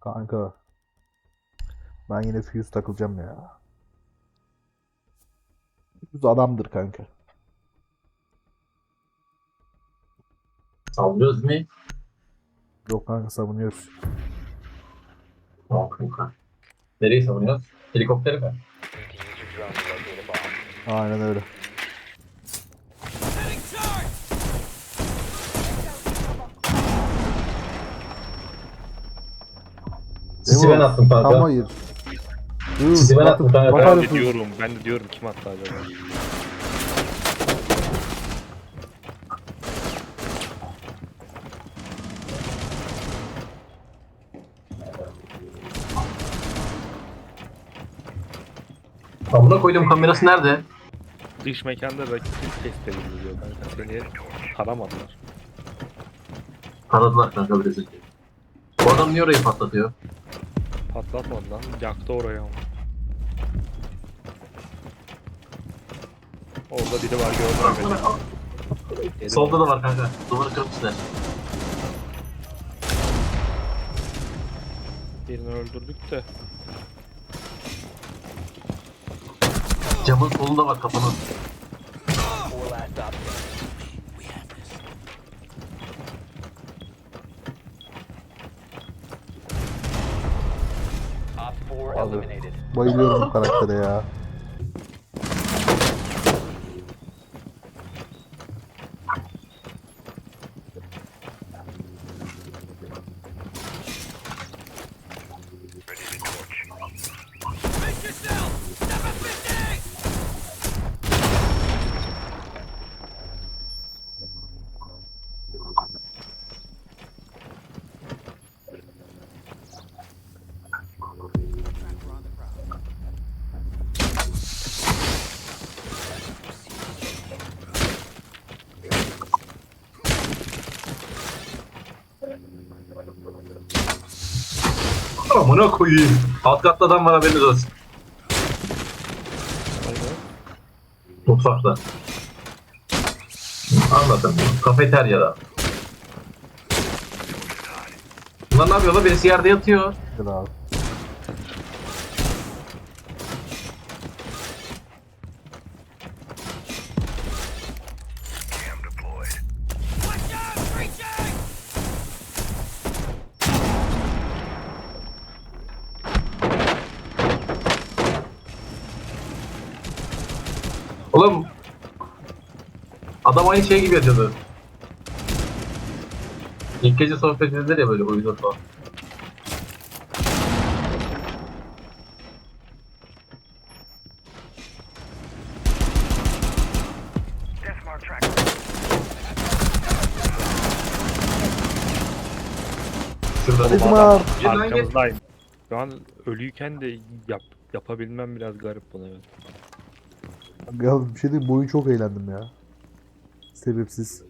Kanka. Ben yine Fuse takılacağım ya. Fuse adamdır kanka. Sallıyoruz mi? Yok kanka savunuyoruz. Tamam kanka. Nereyi savunuyoruz? Helikopteri mi? Need to use your drone to locate a bomb. Aynen öyle. Sisi ben attım kanka. hayır. Dur, Sizi ben attım kanka. Ben de diyorum, ben de diyorum kim attı acaba? Amına koydum kamerası nerede? Dış mekanda rakip test ediliyor kanka. Seni taramadılar. Taradılar kanka biraz önce. Bu adam niye orayı patlatıyor? Patlatmadı lan. Yaktı orayı ama. Orada biri var gördüm beni. Dedim, Solda da var kanka. Duvarı kırmışlar. Birini öldürdük de. Camın solunda var kapının. Four last. Abi. Bayılıyorum bu karaktere ya. Amına koyayım. Alt katta adam var haberiniz olsun. Mutfakta. Anladım. Kafeteryada. Bunlar ne yapıyor lan? Birisi yerde yatıyor. Gel abi. Oğlum. Adam aynı şey gibi yatıyordu. İlk gece sohbet edilir ya böyle uyudur falan. Şurada. Arkamızdayım. Şu an ölüyken de yap, yapabilmem biraz garip buna evet. Ya bir şey diyeyim bu oyun çok eğlendim ya. Sebepsiz.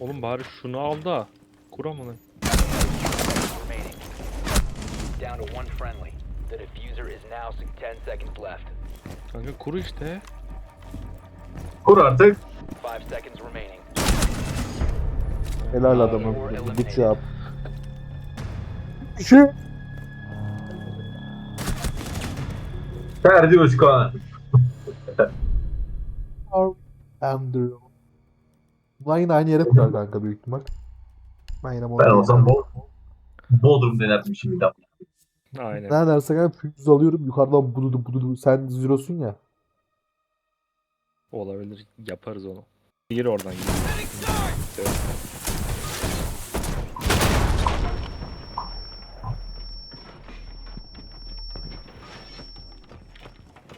Oğlum bari şunu al da kur amına. remaining. Down to one friendly. The diffuser is now 10 seconds left. Kanka kur işte. Kur artık. 5 seconds remaining. Helal adamım. Good job. Şu. Ferdi Özkan. Andrew. Bunlar yine aynı yere kurar kanka büyük ihtimal. Ben yine Ben Montaigne. olsam Bo Bodrum denerdim şimdi. Aynen. Ne dersen ben füze alıyorum yukarıdan bududu bududu. Sen zero'sun ya. Olabilir. Yaparız onu. Gir oradan gir. Evet.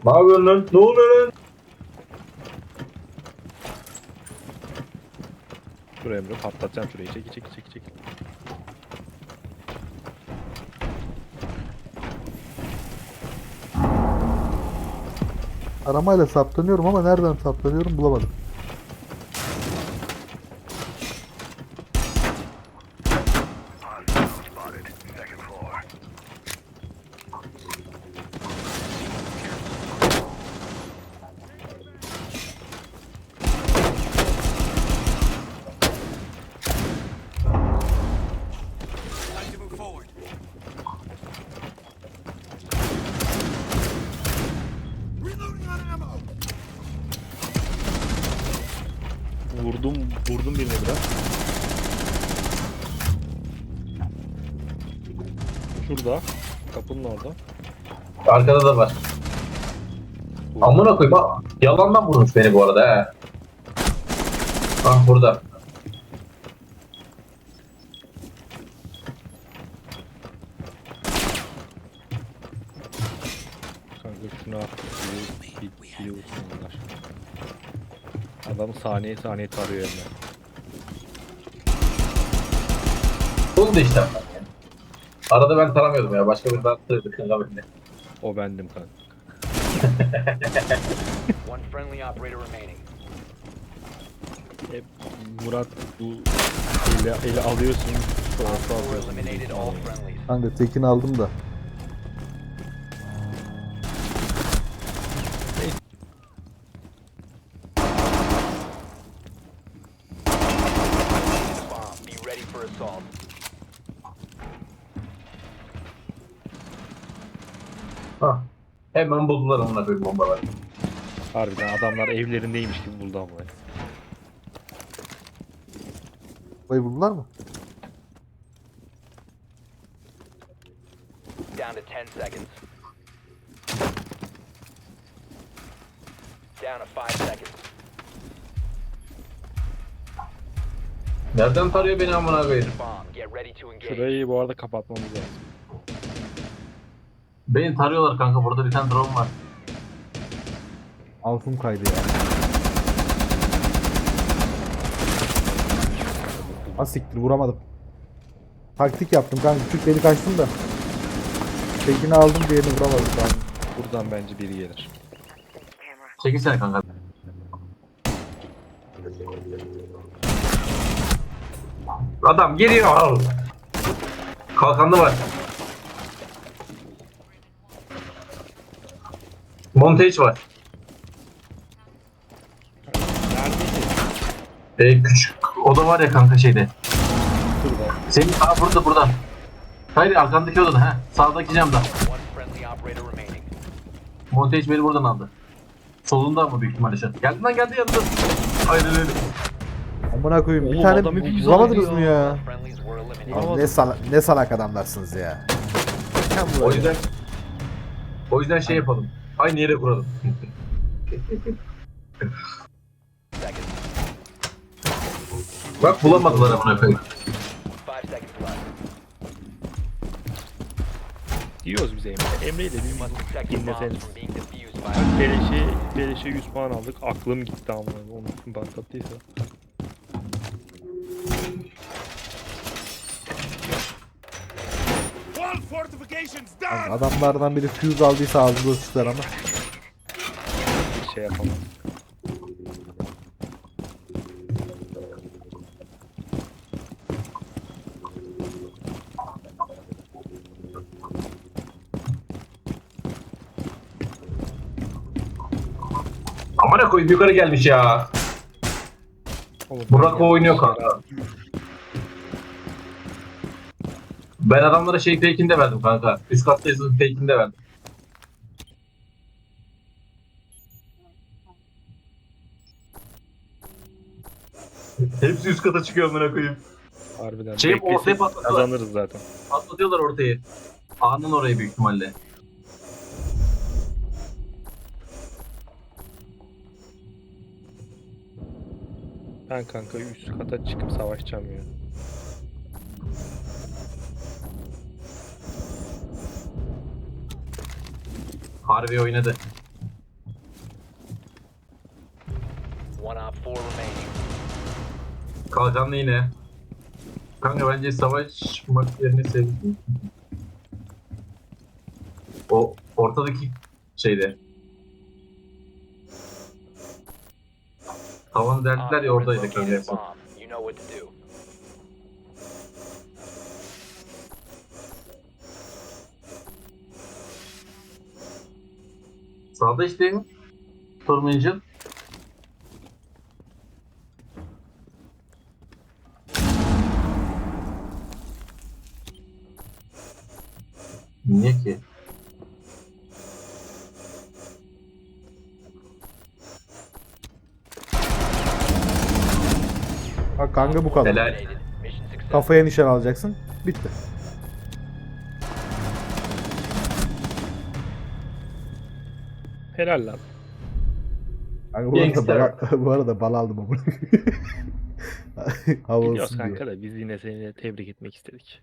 Ne yapıyorsun lan? Ne oluyor lan? Dur Emre patlatacağım şurayı. Çekil çekil çekil çekil. Aramayla saptanıyorum ama nereden saptanıyorum bulamadım. Şurada. Kapının orada. Arkada da var. Amına koyayım. ha, Yalandan vurmuş beni bu arada he. Ah burada. Kanka şuna bir, bir, bir vursunlar. Adamı saniye saniye tarıyor eline. Oldu işte. Arada ben taramıyordum ya. Başka bir daha tırdı kırla beni. O bendim kanka. One friendly operator remaining. Hep Murat bu ele, ele alıyorsun. Sonra Op sağ 4 atıyorsun. eliminated all friendlies. Kanka tekin aldım da. Buldular amına koyayım bombaları. Harbiden adamlar evlerindeymiş gibi buldu ama. Bayı buldular mı? Down to 10 seconds. Down to 5 seconds. Nereden tarıyor beni amına koyayım? Bomb. Get ready to engage. Şurayı bu arada kapatmamız lazım. Beni tarıyorlar kanka. Burada bir tane drone var. Altın kaydı ya. Ha siktir vuramadım. Taktik yaptım kanka. Küçük beni kaçtım da. Tekini aldım diğerini vuramadım kanka. Buradan bence biri gelir. Çekilsene kanka. Adam geliyor. Kalkanlı var. Montage var. Neredeydi? Ee, küçük oda var ya kanka şeyde. Şurada. Senin aa burada burada. Hayır arkandaki odada ha. Sağdaki camda. One friendly operator remaining. Montage beni buradan aldı. Solunda mı büyük ihtimalle şu Geldi lan geldi yanında. Aynen öyle. Amına koyayım. Bir Oğlum tane adam hep güzel mı ya? Friendlies were eliminated. Abi ne, sala ne salak adamlarsınız ya. O yüzden o yüzden şey yapalım. Aynı yere kuralım. Bak bulamadılar amına koyayım. 5 seconds left. Diyoruz bize Emre. Emre'yi de bir bombs dinleseniz. Beleşe, beleşe 100 puan aldık. Aklım gitti ama onu kim patlattıysa. Adamlardan biri fuse aldıysa ağzında sıçrar ama. Bir şey yapamam. Amına koyayım yukarı gelmiş ya. Oğlum, Burak oynuyor kanka. Ben adamlara şey fake'ini de verdim kanka. Üst katta yazılı fake'ini de verdim. Hepsi üst kata çıkıyor amına koyayım. Harbiden. Şey, Beklesek ortaya patlatıyorlar. kazanırız zaten. Atlatıyorlar ortayı. Ağanın orayı büyük ihtimalle. Ben kanka üst kata çıkıp savaşacağım ya. Harbi oynadı. one op 4 remaining. Kalkanlı yine. Kanka bence savaşmak yerine sevdim. O ortadaki şeyde. Tavanı deldiler ya 4 oradaydı kanka. en son. You know what to do. Sağda işte. Storm Angel. Niye ki? Kanka bu kadar. Helal. Kafaya nişan alacaksın. Bitti. Helal lan. Kanka bu arada, Gangster. bal, bu arada bal aldım ama. Hava Biliyoruz olsun kanka diye. da biz yine seni tebrik etmek istedik.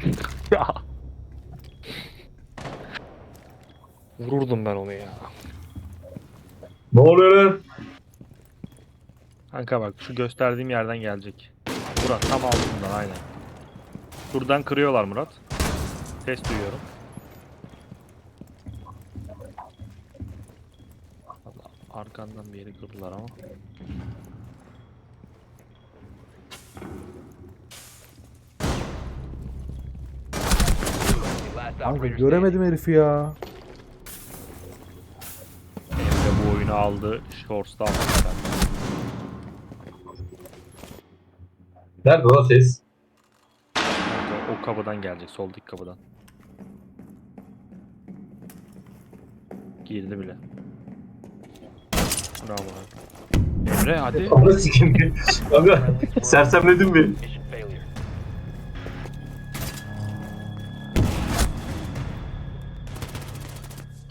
koyayım. ya. Vururdum ben onu ya. Ne oluyor lan? Kanka bak şu gösterdiğim yerden gelecek. Murat tam altından aynen. Şuradan kırıyorlar Murat. Ses duyuyorum. Arkandan bir yeri kırdılar ama. Kanka göremedim herifi ya. Emre bu oyunu aldı. Shorts'ta aldı. Nerede o ses? O kapıdan gelecek. Soldaki kapıdan. Girdi bile. Bravo. Emre hadi. Ama sikim. Kanka sersemledin mi?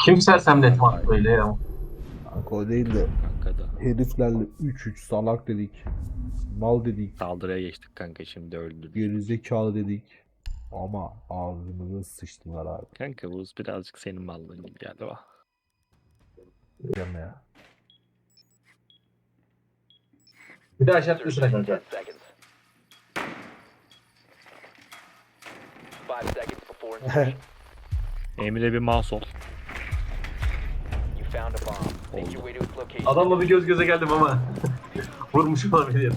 Kim sersemletmek böyle ya? Kanka o değil de Kanka da. heriflerle 3-3 salak dedik. Mal dedik. Saldırıya geçtik kanka şimdi öldürdük. Gerizekalı dedik. Ama ağzımıza sıçtılar abi. Kanka bu birazcık senin mallığın gibi geldi bak. Deme ya. Bir daha aşağı üstüne kanka. seconds. Five seconds before insertion. Emre bir mouse ol. Found a bomb. Make your way to its location. Adamla bir göz göze geldim ama. Vurmuş olabilir.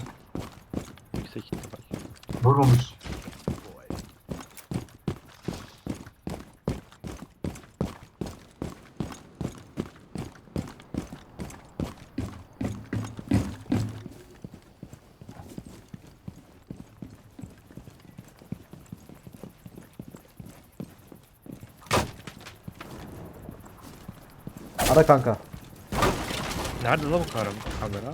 Yüksek ihtimal. Vurmamış. Ara kanka. Nerede lan bu kamera?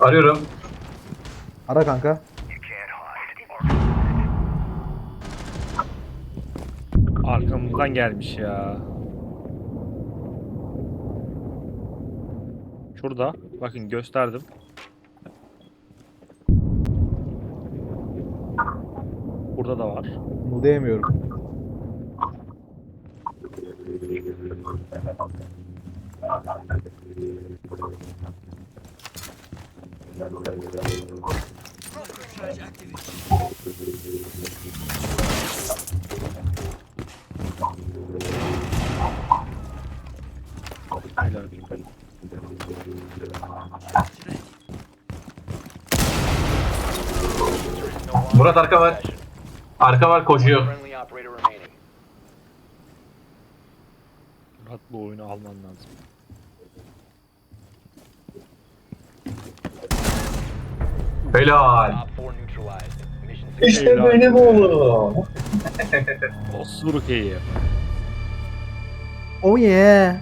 Arıyorum. Ara kanka. Arkamızdan gelmiş ya. Şurada. Bakın gösterdim. Burada da var. Bunu diyemiyorum. charge activated. Helal. Diffuser is no longer Murat arka var. Arka var koşuyor. Friendly operator remaining. Murat bu oyunu alman lazım. Helal. Top 4 neutralized. Mission İşte Helal. benim oğlum. Osur keyif. Oh yeah.